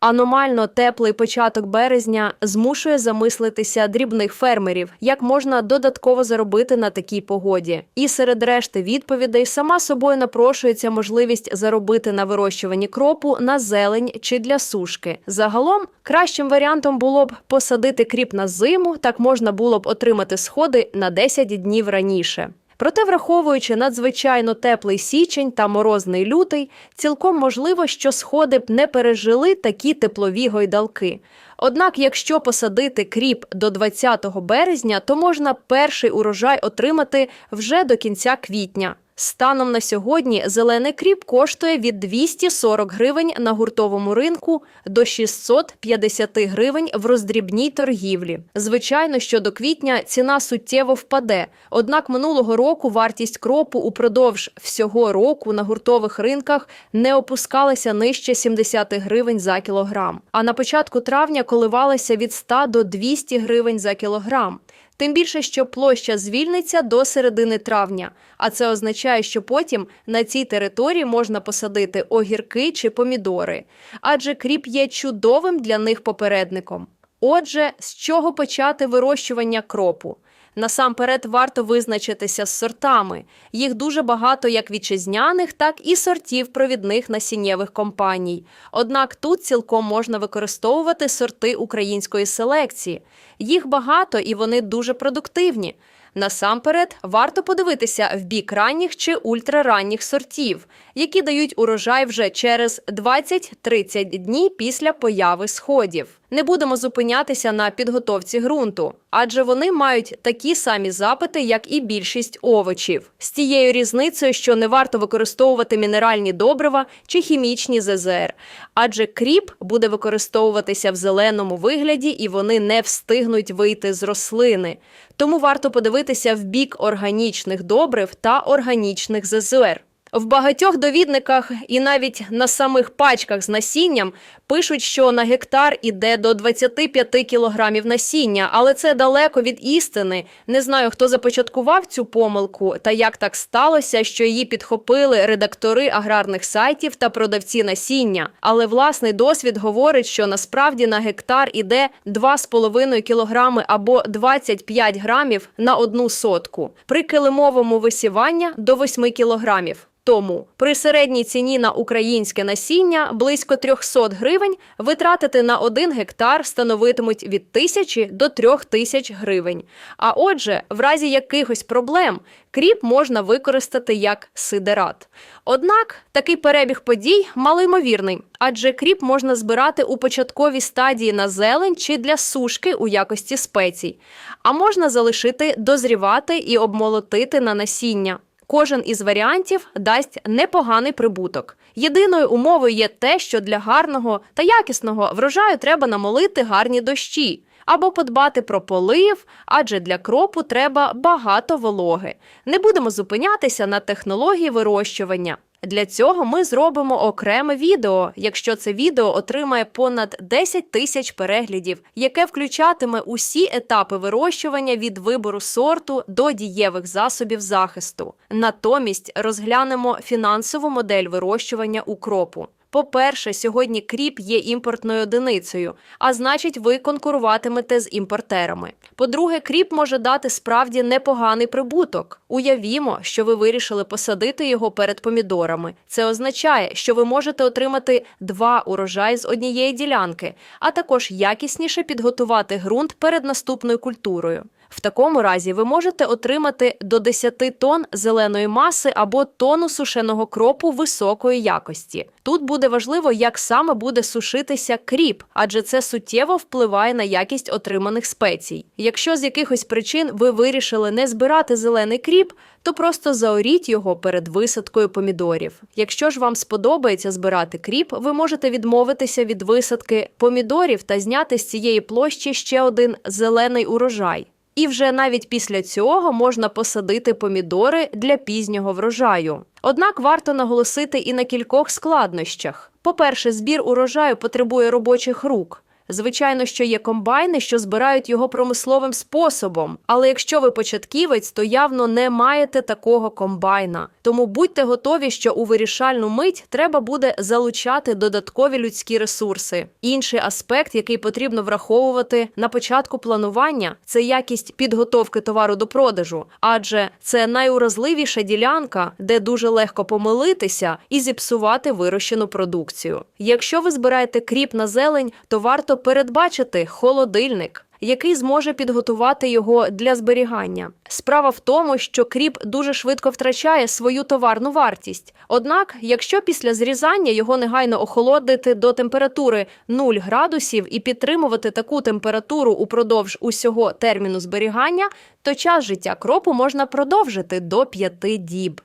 Аномально теплий початок березня змушує замислитися дрібних фермерів, як можна додатково заробити на такій погоді. І серед решти відповідей сама собою напрошується можливість заробити на вирощуванні кропу на зелень чи для сушки. Загалом кращим варіантом було б посадити кріп на зиму, так можна було б отримати сходи на 10 днів раніше. Проте, враховуючи надзвичайно теплий січень та морозний лютий, цілком можливо, що сходи б не пережили такі теплові гойдалки. Однак, якщо посадити кріп до 20 березня, то можна перший урожай отримати вже до кінця квітня. Станом на сьогодні зелений кріп коштує від 240 гривень на гуртовому ринку до 650 гривень в роздрібній торгівлі. Звичайно, що до квітня ціна суттєво впаде. Однак минулого року вартість кропу упродовж всього року на гуртових ринках не опускалася нижче 70 гривень за кілограм. А на початку травня коливалася від 100 до 200 гривень за кілограм. Тим більше, що площа звільниться до середини травня, а це означає, що потім на цій території можна посадити огірки чи помідори, адже кріп є чудовим для них попередником. Отже, з чого почати вирощування кропу? Насамперед варто визначитися з сортами. Їх дуже багато як вітчизняних, так і сортів провідних насіннєвих компаній. Однак тут цілком можна використовувати сорти української селекції. Їх багато і вони дуже продуктивні. Насамперед, варто подивитися в бік ранніх чи ультраранніх сортів, які дають урожай вже через 20-30 днів після появи сходів. Не будемо зупинятися на підготовці ґрунту, адже вони мають такі самі запити, як і більшість овочів, з тією різницею, що не варто використовувати мінеральні добрива чи хімічні ЗЗР, адже кріп буде використовуватися в зеленому вигляді і вони не встигнуть вийти з рослини. Тому варто подивитися в бік органічних добрив та органічних ЗЗР. В багатьох довідниках і навіть на самих пачках з насінням пишуть, що на гектар іде до 25 кілограмів насіння, але це далеко від істини. Не знаю, хто започаткував цю помилку та як так сталося, що її підхопили редактори аграрних сайтів та продавці насіння. Але власний досвід говорить, що насправді на гектар іде 2,5 кілограми або 25 грамів на одну сотку. При килимовому висівання до 8 кілограмів. Тому при середній ціні на українське насіння близько 300 гривень витратити на один гектар становитимуть від 1000 до 3000 гривень. А отже, в разі якихось проблем кріп можна використати як сидерат. Однак такий перебіг подій малоймовірний, адже кріп можна збирати у початковій стадії на зелень чи для сушки у якості спецій, а можна залишити дозрівати і обмолотити на насіння. Кожен із варіантів дасть непоганий прибуток. Єдиною умовою є те, що для гарного та якісного врожаю треба намолити гарні дощі або подбати про полив, адже для кропу треба багато вологи. Не будемо зупинятися на технології вирощування. Для цього ми зробимо окреме відео, якщо це відео отримає понад 10 тисяч переглядів, яке включатиме усі етапи вирощування від вибору сорту до дієвих засобів захисту. Натомість розглянемо фінансову модель вирощування укропу. По-перше, сьогодні кріп є імпортною одиницею, а значить, ви конкуруватимете з імпортерами. По-друге, кріп може дати справді непоганий прибуток. Уявімо, що ви вирішили посадити його перед помідорами. Це означає, що ви можете отримати два урожаї з однієї ділянки, а також якісніше підготувати ґрунт перед наступною культурою. В такому разі ви можете отримати до 10 тонн зеленої маси або тонну сушеного кропу високої якості. Тут буде важливо, як саме буде сушитися кріп, адже це суттєво впливає на якість отриманих спецій. Якщо з якихось причин ви вирішили не збирати зелений кріп, то просто заоріть його перед висадкою помідорів. Якщо ж вам сподобається збирати кріп, ви можете відмовитися від висадки помідорів та зняти з цієї площі ще один зелений урожай. І вже навіть після цього можна посадити помідори для пізнього врожаю. Однак варто наголосити і на кількох складнощах. По-перше, збір урожаю потребує робочих рук. Звичайно, що є комбайни, що збирають його промисловим способом. Але якщо ви початківець, то явно не маєте такого комбайна. Тому будьте готові, що у вирішальну мить треба буде залучати додаткові людські ресурси. Інший аспект, який потрібно враховувати на початку планування, це якість підготовки товару до продажу, адже це найуразливіша ділянка, де дуже легко помилитися і зіпсувати вирощену продукцію. Якщо ви збираєте кріп на зелень, то варто передбачити холодильник. Який зможе підготувати його для зберігання. Справа в тому, що кріп дуже швидко втрачає свою товарну вартість. Однак, якщо після зрізання його негайно охолодити до температури 0 градусів і підтримувати таку температуру упродовж усього терміну зберігання, то час життя кропу можна продовжити до 5 діб.